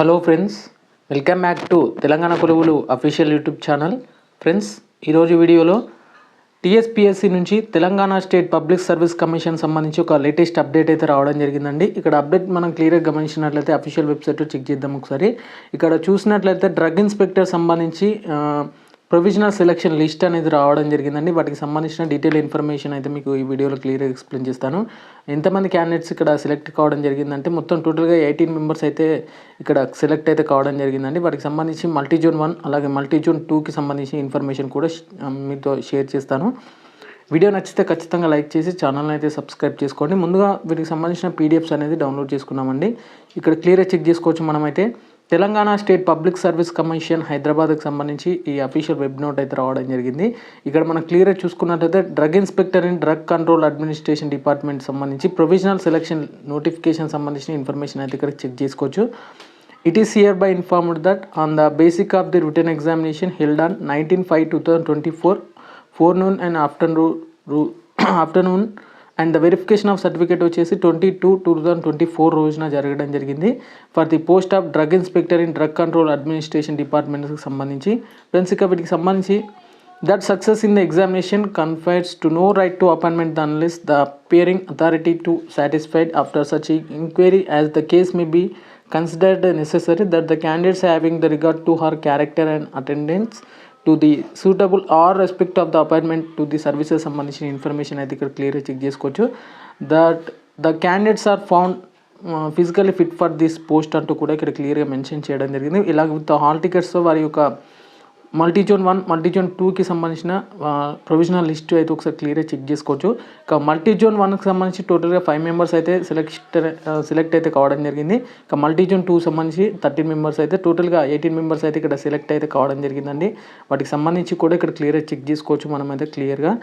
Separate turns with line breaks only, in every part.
Hello friends welcome back to Telangana Koluvulu official YouTube channel. Friends ఈరోజు వీడియోలో టీఎస్పిఎస్సి నుంచి Telangana state public service commission సంబంధించి ఒక లేటెస్ట్ అప్డేట్ అయితే రావడం జరిగిందండి. ఇక్కడ అప్డేట్ మనం క్లియర్గా గమనించినట్లయితే అఫీషియల్ వెబ్సైట్లో చెక్ చేద్దాం ఒకసారి. ఇక్కడ చూసినట్లయితే డ్రగ్ ఇన్స్పెక్టర్ సంబంధించి ప్రొవిజనల్ సెలక్షన్ లిస్ట్ అనేది రావడం జరిగిందండి. వాటికి సంబంధించిన డీటెయిల్ ఇన్ఫర్మేషన్ అయితే మీకు ఈ వీడియోలో క్లియర్గా ఎక్స్ప్లెయిన్ చేస్తాను. ఎంతమంది క్యాండిడేట్స్ ఇక్కడ సెలెక్ట్ కావడం జరిగిందంటే మొత్తం టోటల్గా ఎయిటీన్ మెంబర్స్ అయితే ఇక్కడ సెలెక్ట్ అయితే కావడం జరిగిందండి. వాటికి సంబంధించి మల్టీ జోన్ వన్ అలాగే మల్టీ జోన్ టూకి సంబంధించిన ఇన్ఫర్మేషన్ కూడా మీతో షేర్ చేస్తాను. వీడియో నచ్చితే ఖచ్చితంగా లైక్ చేసి ఛానల్ని అయితే సబ్స్క్రైబ్ చేసుకోండి. ముందుగా వీటికి సంబంధించిన పీడిఎఫ్స్ అనేది డౌన్లోడ్ చేసుకున్నామండి. ఇక్కడ క్లియర్గా చెక్ చేసుకోవచ్చు మనమైతే. Telangana state public service commission హైదరాబాద్కి సంబంధించి ఈ అఫీషియల్ వెబ్ నోట్ అయితే రావడం జరిగింది. ఇక్కడ మనం క్లియర్గా చూసుకున్నట్లయితే drug inspector and drug control administration department సంబంధించి ప్రొవిజనల్ సెలక్షన్ నోటిఫికేషన్ సంబంధించిన ఇన్ఫర్మేషన్ అయితే ఇక్కడ చెక్ చేసుకోవచ్చు. It is hereby informed that on the basic of the written examination held on 19/5/2024 forenoon and twenty four forenoon and and the verification of certificate వచ్చేసి twenty two two thousand twenty four రోజున జరగడం జరిగింది. For the post of drug inspector in drug control administration డిపార్ట్మెంట్స్కి సంబంధించి. Friends ఇక వీటికి సంబంధించి that success in the examination confides to no right to appointment the unless the pairing authority to satisfied after such inquiry as the case may be considered necessary that the candidates having the regard to her character and attendance to the suitable are respect of the appointment to the services సంబంధించిన information అయితే ఇక్కడ క్లియర్గా check చేసుకోవచ్చు. That the candidates are found physically fit for this post అంటూ కూడా ఇక్కడ క్లియర్గా mention చేయడం జరిగింది. ఇలాగ విత్ హాల్ టికెట్స్తో వారి యొక్క multi zone one multi zone టూకి సంబంధించిన ప్రొవిజనల్ లిస్ట్ అయితే ఒకసారి క్లియర్గా చెక్ చేసుకోవచ్చు. ఇక మల్టీ జోన్ వన్కి సంబంధించి టోటల్గా ఫైవ్ మెంబర్స్ అయితే సెలెక్ట్ సెలెక్ట్ అయితే కావడం జరిగింది. ఇక మల్టీ జోన్ టూ సంబంధించి థర్టీన్ మెంబర్స్ అయితే టోటల్గా ఎయిటీన్ మెంబర్స్ అయితే ఇక్కడ సెలెక్ట్ అయితే కావడం జరిగిందండి. వాటికి సంబంధించి కూడా ఇక్కడ క్లియర్గా చెక్ చేసుకోవచ్చు మనం అయితే క్లియర్గా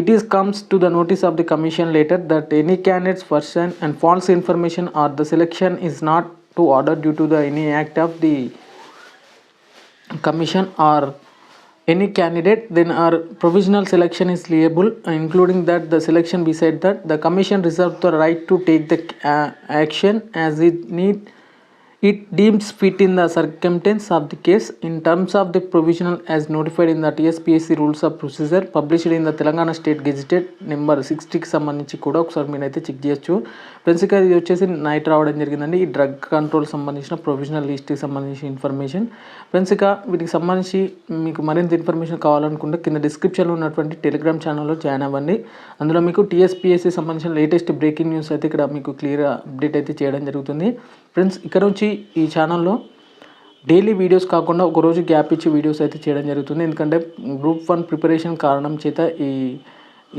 it is comes to the notice of the commission later that any candidates person and false information are the selection is not to order due to the any act of the commission or any candidate then our provisional selection is liable including that the selection beside that the commission reserves the right to take the uh, action as it need it deems fit in the circumstance of the case. In terms of the provisional as notified in the TSPSC rules of procedure published in the Telangana state gazetted number సిక్స్టీకి సంబంధించి కూడా ఒకసారి మీరైతే check చేయొచ్చు. Friends ఇక ఇది వచ్చేసి night రావడం జరిగిందండి. ఈ డ్రగ్ కంట్రోల్ సంబంధించిన ప్రొవిజనల్ లిస్ట్కి సంబంధించిన ఇన్ఫర్మేషన్ ఫ్రెండ్స్ ఇక వీటికి సంబంధించి మీకు మరింత ఇన్ఫర్మేషన్ కావాలనుకుంటే కింద డిస్క్రిప్షన్లో ఉన్నటువంటి టెలిగ్రామ్ ఛానల్లో జాయిన్ అవ్వండి. అందులో మీకు టీఎస్పీఎస్సీ సంబంధించిన లేటెస్ట్ బ్రేకింగ్ న్యూస్ అయితే ఇక్కడ మీకు క్లియర్ అప్డేట్ అయితే చేయడం జరుగుతుంది. ఫ్రెండ్స్ ఇక్కడ నుంచి ఈ ఛానల్లో డైలీ వీడియోస్ కాకుండా ఒక రోజు గ్యాప్ ఇచ్చి వీడియోస్ అయితే చేయడం జరుగుతుంది. ఎందుకంటే గ్రూప్ వన్ ప్రిపరేషన్ కారణం చేత ఈ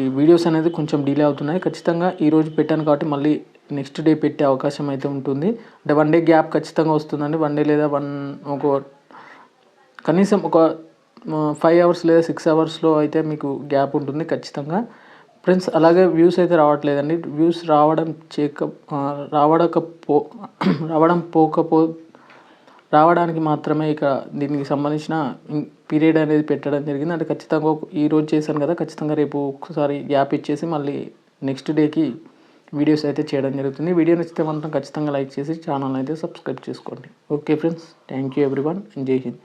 ఈ వీడియోస్ అనేది కొంచెం డిలే అవుతున్నాయి. ఖచ్చితంగా ఈరోజు పెట్టాను కాబట్టి మళ్ళీ నెక్స్ట్ డే పెట్టే అవకాశం అయితే ఉంటుంది. అంటే వన్ డే గ్యాప్ ఖచ్చితంగా వస్తుందండి. వన్ డే లేదా వన్ ఒక కనీసం ఒక ఫైవ్ అవర్స్ లేదా సిక్స్ అవర్స్లో అయితే మీకు గ్యాప్ ఉంటుంది ఖచ్చితంగా. ఫ్రెండ్స్ అలాగే వ్యూస్ అయితే రావట్లేదండి. వ్యూస్ రావడం చేక రావడకపో రావడం పోకపో రావడానికి మాత్రమే ఇక దీనికి సంబంధించిన పీరియడ్ అనేది పెట్టడం జరిగింది. అంటే ఖచ్చితంగా ఒక- ఈ రోజు చేశాను కదా ఖచ్చితంగా రేపు ఒకసారి గ్యాప్ ఇచ్చేసి మళ్ళీ నెక్స్ట్ డేకి వీడియోస్ అయితే చేయడం జరుగుతుంది. వీడియో నచ్చితే మాత్రం ఖచ్చితంగా లైక్ చేసి ఛానల్ అయితే సబ్స్క్రైబ్ చేసుకోండి. Okay friends thank you everyone జై హింద్.